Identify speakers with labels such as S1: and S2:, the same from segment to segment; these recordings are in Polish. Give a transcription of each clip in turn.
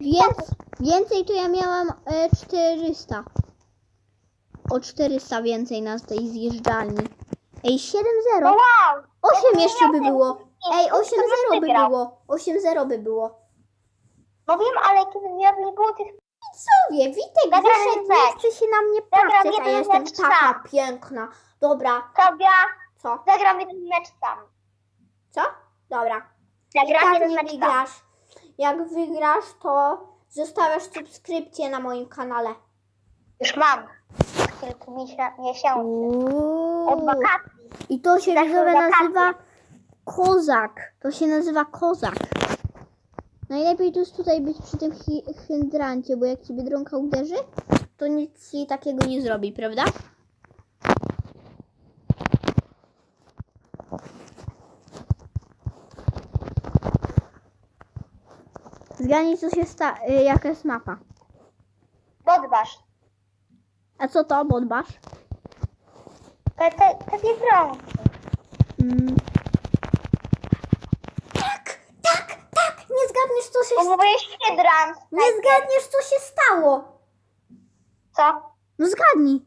S1: Więc, więcej to ja miałam e, 400. O 400 więcej na tej zjeżdżalni. Ej, 7-0.
S2: No wow!
S1: 8 jeszcze by było. Ej,
S2: to
S1: 8-0 by było. 8-0 by było.
S2: No wiem, ale kiedy nie było tych...
S1: Widzowie, Witek wyszedł, nie chce się na mnie patrzeć, a jestem taka piękna. Dobra,
S2: Klaudia,
S1: co?
S2: zagram jeden mecz sam.
S1: Co? Dobra.
S2: Zagram
S1: tak
S2: jeden
S1: nie
S2: mecz sam.
S1: Jak wygrasz, to zostawiasz subskrypcję na moim kanale.
S2: Już mam. Kilku miesię- miesięcy. Od
S1: Uuu.
S2: wakacji.
S1: I to się
S2: Tak,
S1: widzowie nazywa kozak. To się nazywa kozak. Najlepiej jest tutaj być przy tym hi- hydrancie, bo jak ci biedronka uderzy, to nic ci takiego nie zrobi, prawda? Zgadnij, co się sta... y, jaka jest mapa.
S2: Podważ.
S1: A co to, bodbasz?
S2: Te, te, te biedronki.
S1: Mm. Tak, tak, tak! Nie zgadniesz, co się
S2: Powołujesz hydrant.
S1: Nie zgadniesz, co się stało.
S2: Co?
S1: No zgadnij.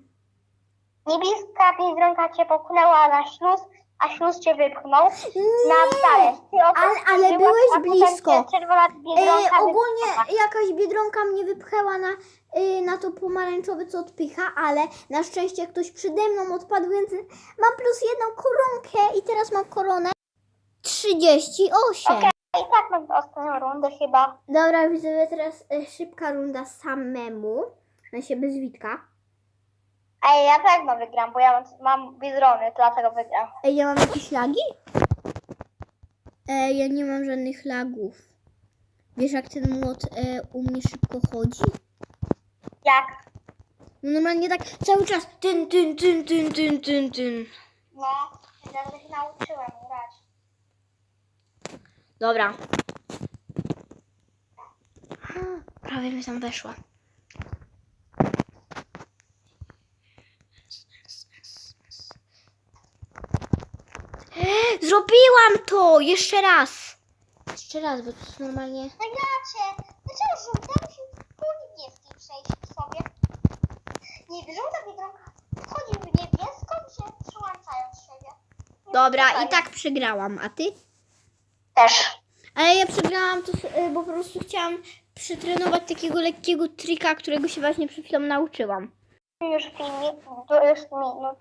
S2: Niebieska biedronka cię popchnęła na śluz, a śluz cię wypchnął. Na
S1: Nie.
S2: wcale.
S1: Ale- ale byłeś blisko.
S2: Czerwona
S1: E,
S2: biedronka
S1: ogólnie
S2: wypchnęła.
S1: jakaś biedronka mnie wypchała na, y, na to pomarańczowe, co odpycha, ale na szczęście ktoś przede mną odpadł, więc mam plus jedną koronkę i teraz mam koronę 38.
S2: Okej, i tak mam ostatnią rundę chyba.
S1: Dobra, widzę teraz e, szybka runda samemu. Na się bez Witka.
S2: Ej, ja pewno wygram, bo ja mam, mam to dlatego wygram.
S1: Ej, ja mam jakieś lagi? Ej, ja nie mam żadnych lagów. Wiesz, jak ten młot e, u mnie szybko chodzi?
S2: Jak?
S1: No normalnie tak cały czas. Tyn, tyn, tyn, tyn, tyn, tyn, tyn.
S2: No, ja się nauczyłem grać.
S1: Dobra. Prawie mi tam weszła. Zrobiłam to! Jeszcze raz! Jeszcze raz, bo to jest normalnie...
S2: No jacie, dlaczego żółta musi po niebieskiej przejść sobie? Nie, żółta biedronka wchodzi w niebieską, się przyłączają z siebie. Nie
S1: Dobra, i tak przegrałam, a ty?
S2: Też.
S1: Ale ja przegrałam to, y, bo po prostu chciałam przetrenować takiego lekkiego trika, którego się właśnie przed chwilą nauczyłam.
S2: Już filmik, to już minut.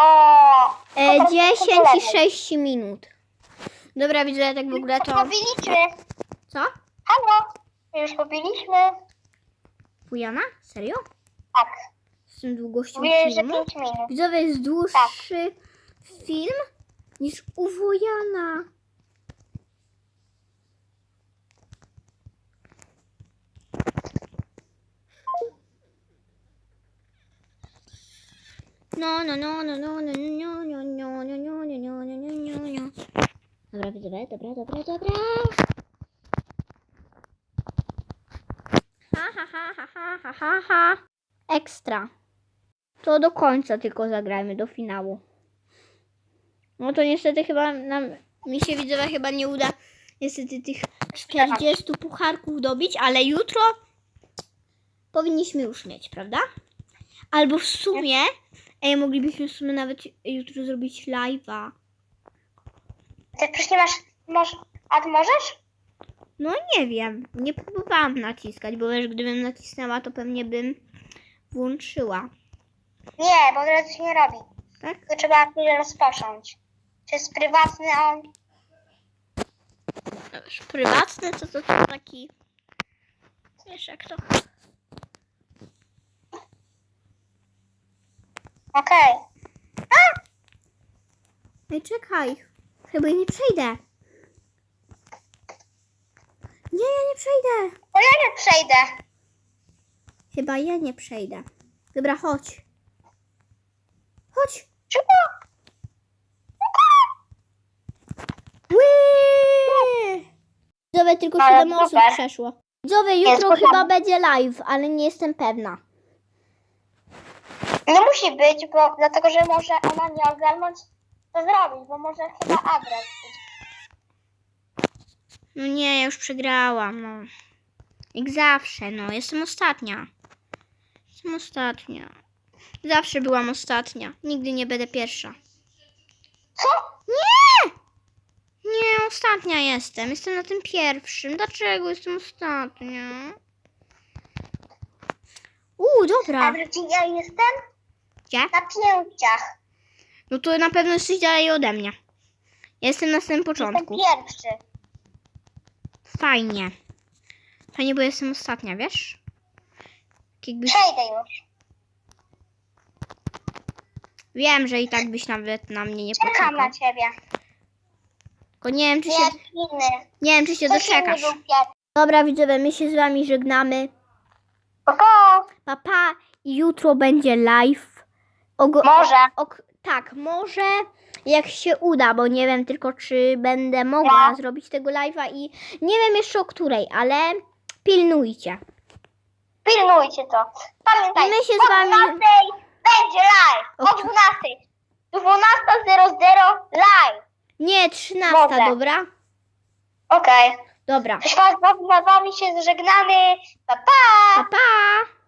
S2: O!
S1: E,
S2: to teraz
S1: 10 i
S2: lepiej.
S1: 6 minut. Dobra, widzę, tak w ogóle to...
S2: Pobiliśmy.
S1: Co?
S2: Halo? Już pobiliśmy?
S1: Fujana? Serio?
S2: Tak.
S1: Z tym długością
S2: Mówię, że
S1: filmu?
S2: 5 minut.
S1: Widzowie, jest dłuższy film niż u Wojana. No, no, no, no, no, no, no, no, no, no, no, no, no, no, no, no, no. Dobra, widzowie, dobra, dobra, dobra. Ha, ha, ha, ha, ha, ha, ha, ha. Ekstra. To do końca tylko zagrajmy, do finału. No to niestety chyba nam, mi się widzowie chyba nie uda niestety tych 40 pucharków dobić, ale jutro powinniśmy już mieć, prawda? Albo w sumie, ej, moglibyśmy w sumie nawet jutro zrobić live'a.
S2: Ty przecież nie masz, masz, a ty możesz?
S1: No nie wiem, nie próbowałam naciskać, bo wiesz, gdybym nacisnęła, to pewnie bym włączyła,
S2: Nie, bo od razu się nie robi.
S1: tak?
S2: To trzeba chwilę rozpocząć. Czy jest prywatny, a on...
S1: No wiesz, prywatne to, to, to taki. Wiesz jak to.
S2: Okej.
S1: Ej, czekaj. Chyba nie przejdę. Nie, ja nie przejdę.
S2: To ja nie przejdę.
S1: Chyba ja nie przejdę. Dobra, chodź. Chodź.
S2: Czemu?
S1: Widzowie, tylko
S2: Ale
S1: 7 osób
S2: super.
S1: przeszło. Widzowie, jutro chyba będzie live, ale nie jestem pewna.
S2: No musi być, bo dlatego, że może ona nie ogarnąć, co zrobić, bo może chyba adres być.
S1: No nie, ja już przegrałam, no. Jak zawsze, no. Jestem ostatnia. Jestem ostatnia. Zawsze byłam ostatnia. Nigdy nie będę pierwsza.
S2: Co?
S1: Nie! Nie, ostatnia jestem. Jestem na tym pierwszym. Dlaczego jestem ostatnia? Uuu,
S2: A
S1: dobra.
S2: gdzie ja jestem?
S1: Gdzie?
S2: Na pięciach.
S1: No to na pewno jesteś dalej ode mnie. Ja jestem na samym
S2: Jestem
S1: początku.
S2: pierwszy.
S1: Fajnie. Fajnie, bo jestem ostatnia, wiesz? Tak Jakby...
S2: Przejdę już.
S1: Wiem, że i tak byś nawet na mnie nie
S2: Czekam
S1: poczekał.
S2: na ciebie.
S1: Tylko nie wiem, czy się,
S2: Nie, inny.
S1: nie wiem, czy się
S2: inny
S1: doczekasz. Dobra, widzowie, my się z wami żegnamy.
S2: Koko,
S1: Pa, pa. I jutro będzie live.
S2: Może.
S1: Ok- tak, może jak się uda, bo nie wiem tylko, czy będę mogła
S2: No.
S1: zrobić tego live'a i nie wiem jeszcze o której, ale pilnujcie.
S2: pilnujcie to. Pamiętaj,
S1: My się
S2: o
S1: z wami-
S2: 12 będzie live. O
S1: Ok.
S2: 12. 12.00 live.
S1: Nie, 13,
S2: Może.
S1: dobra?
S2: Okej.
S1: Dobra.
S2: Okay. Z wami się żegnamy. Pa, pa.
S1: Pa, pa.